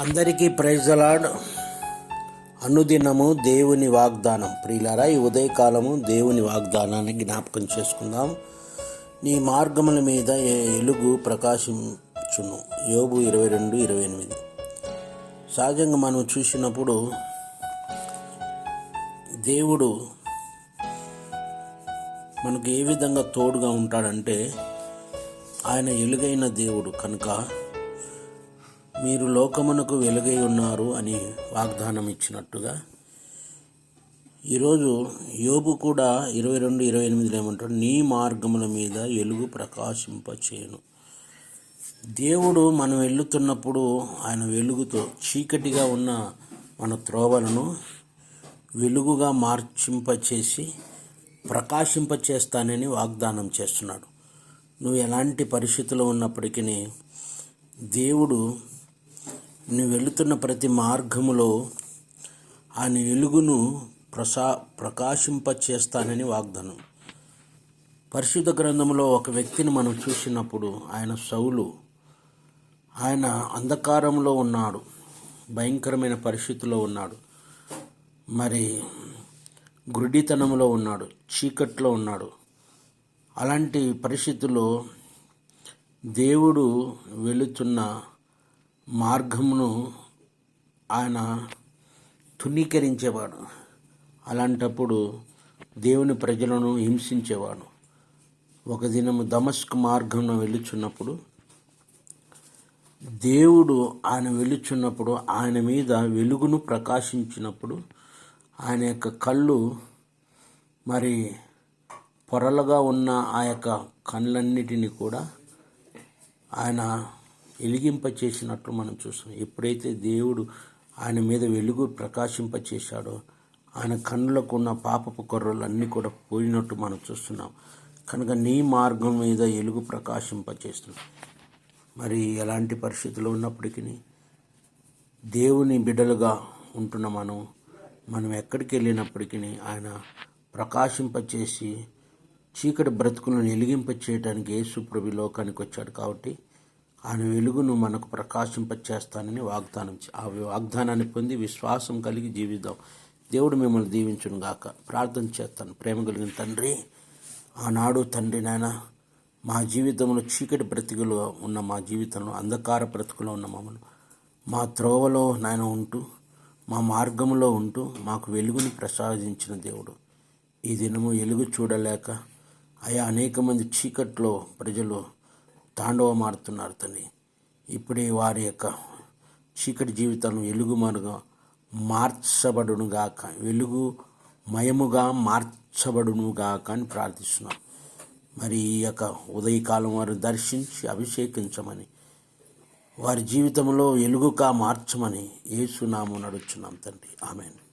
అందరికీ ప్రైజ్ అలాడ్ అనుదినము దేవుని వాగ్దానం. ప్రియులారా ఈ ఉదయకాలము దేవుని వాగ్దానాన్ని జ్ఞాపకం చేసుకుందాం. నీ మార్గముల మీద ఎలుగు ప్రకాశించును? యోబు ఇరవై రెండు ఇరవై ఎనిమిది. సహజంగా మనం చూసినప్పుడు దేవుడు మనకు ఏ విధంగా తోడుగా ఉంటాడంటే ఆయన ఎలుగైన దేవుడు కనుక మీరు లోకమునకు వెలుగై ఉన్నారు అని వాగ్దానం ఇచ్చినట్టుగా ఈరోజు యోబు కూడా ఇరవై రెండు ఇరవై ఎనిమిదిలో ఏమంటాడు నీ మార్గముల మీద వెలుగు ప్రకాశింపచేయను. దేవుడు మనం వెళ్ళుతున్నప్పుడు ఆయన వెలుగుతో చీకటిగా ఉన్న మన త్రోవలను వెలుగుగా మార్చింపచేసి ప్రకాశింపచేస్తానని వాగ్దానం చేస్తున్నాడు. నువ్వు ఎలాంటి పరిస్థితుల్లో ఉన్నప్పటికీ దేవుడు నువ్వు వెళుతున్న ప్రతి మార్గములో ఆయన వెలుగును ప్రసా ప్రకాశింప చేస్తానని వాగ్దానం. పరిశుద్ధ గ్రంథంలో ఒక వ్యక్తిని మనం చూసినప్పుడు ఆయన సౌలు ఆయన అంధకారంలో ఉన్నాడు భయంకరమైన పరిస్థితిలో ఉన్నాడు మరి గురుడితనంలో ఉన్నాడు చీకట్లో ఉన్నాడు. అలాంటి పరిస్థితుల్లో దేవుడు వెళుతున్న మార్గమును ఆయన తునీకరించేవాడు అలాంటప్పుడు దేవుని ప్రజలను హింసించేవాడు. ఒక దినము దమస్క్ మార్గంలో వెళ్ళుచున్నప్పుడు దేవుడు ఆయన వెళ్ళుచున్నప్పుడు ఆయన మీద వెలుగును ప్రకాశించినప్పుడు ఆయన యొక్క కళ్ళు మరి పొరలుగా ఉన్న ఆ యొక్క కళ్ళన్నిటినీ కూడా ఆయన వెలిగింపచేసినట్లు మనం చూస్తాం ఎప్పుడైతే దేవుడు ఆయన మీద వెలుగు ప్రకాశింపచేశాడో ఆయన కన్నులకు ఉన్న పాపపు కొర్రలు కూడా పోయినట్టు మనం చూస్తున్నాం. కనుక నీ మార్గం మీద వెలుగు ప్రకాశింపచేస్తున్నాం మరి ఎలాంటి పరిస్థితులు ఉన్నప్పటికీ దేవుని బిడ్డలుగా ఉంటున్న మనం మనం ఎక్కడికి వెళ్ళినప్పటికీ ఆయన ప్రకాశింపచేసి చీకటి బ్రతుకులను వెలిగింప చేయడానికి యేసుప్రభు లోకానికి వచ్చాడు కాబట్టి ఆయన వెలుగును మనకు ప్రకాశింపచేస్తానని వాగ్దానం ఆ వాగ్దానాన్ని పొంది విశ్వాసం కలిగి జీవిద్దాం. దేవుడు మిమ్మల్ని దీవించును గాక. ప్రార్థన చేస్తాను. ప్రేమ కలిగిన తండ్రి ఆనాడు తండ్రి నాయన మా జీవితంలో చీకటి బ్రతికలో ఉన్న మా జీవితంలో అంధకార బ్రతుకులో ఉన్న మమ్మల్ని మా త్రోవలో నాయన ఉంటూ మా మార్గంలో ఉంటూ మాకు వెలుగుని ప్రసాదించిన దేవుడు. ఈ దినము వెలుగు చూడలేక అయా అనేక మంది చీకట్లో ప్రజలు తాండవమాడుతున్నారు తండ్రి ఇప్పుడే వారి యొక్క చీకటి జీవితాలను వెలుగు మరుగా మార్చబడునుగాక వెలుగు మయముగా మార్చబడునుగాక అని ప్రార్థిస్తున్నాం. మరి ఈ యొక్క ఉదయకాలం వారు దర్శించి అభిషేకించమని వారి జీవితంలో వెలుగుగా మార్చమని ఏసునామం నడుచున్నాం తండ్రి. ఆమెను.